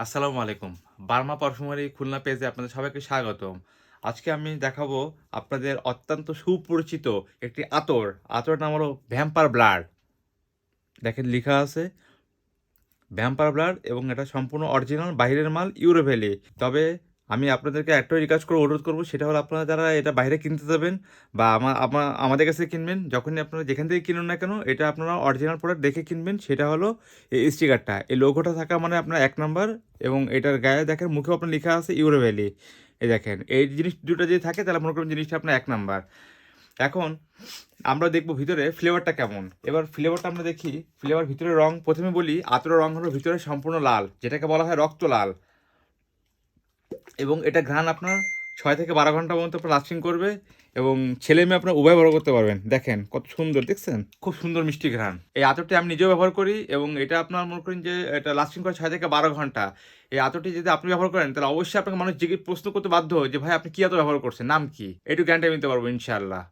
আসসালামু আলাইকুম। Burma perfumery Khulna পেজে আপনাদের সবাইকে স্বাগতম। আজকে আমি দেখাবো আপনাদের অত্যন্ত সুপরিচিত একটি আতর। আতর নাম হলো ভ্যাম্পার ব্লাড দেখেন লেখা আছে ভ্যাম্পার ব্লাড এবং এটা সম্পূর্ণ অরিজিনাল বাইরের মাল ইউরোভ্যালি তবে আমি আপনাদেরকে একটাই রিকোয়েস্ট করে অনুরোধ করব, সেটা হলো আপনারা যারা এটা বাইরে কিনতে যাবেন বা আমার আমাদের কাছে কিনবেন, যখনই আপনারা যেখান থেকে কিনুন না কেন, এটা আপনারা অরিজিনাল প্রোডাক্ট দেখে কিনবেন, সেটা হলো এই স্টিকারটা এই লোগোটা থাকা মানে আপনার এক নাম্বার এবং এটার গায়ে দেখেন মুখেও আপনার লেখা আছে ইউরো ভ্যালি এই দেখেন, এই জিনিস দুটো যদি থাকে, তাহলে মনে করুন জিনিসটা আপনার এক নাম্বার এখন আমরা দেখব ভিতরে ফ্লেভারটা কেমন। এবার ফ্লেভারটা আমরা দেখি ফ্লেভার ভিতরে রং, প্রথমে বলি আতরের রং হলো ভিতরে সম্পূর্ণ লাল, যেটাকে বলা হয় রক্ত লাল। এবং এটা ঘ্রাণ আপনার ছয় থেকে বারো ঘণ্টা পর্যন্ত আপনার লাস্টিং করবে এবং ছেলে মেয়ে আপনার উভয় ব্যবহার করতে পারবেন। দেখেন কত সুন্দর দেখছেন? খুব সুন্দর মিষ্টি ঘ্রাণ। এই আতরটি আমি নিজেও ব্যবহার করি এবং এটা আপনার মনে করেন যে এটা লাস্টিং করে ছয় থেকে বারো ঘণ্টা। এই আতরটি যদি আপনি ব্যবহার করেন তাহলে অবশ্যই আপনাকে মানুষ জিজ্ঞেস প্রশ্ন করতে বাধ্য হয় যে ভাই আপনি কি আতর ব্যবহার করছেন? নাম কি? একটু গ্যারান্টি আমি নিতে পারব ইনশাআল্লাহ।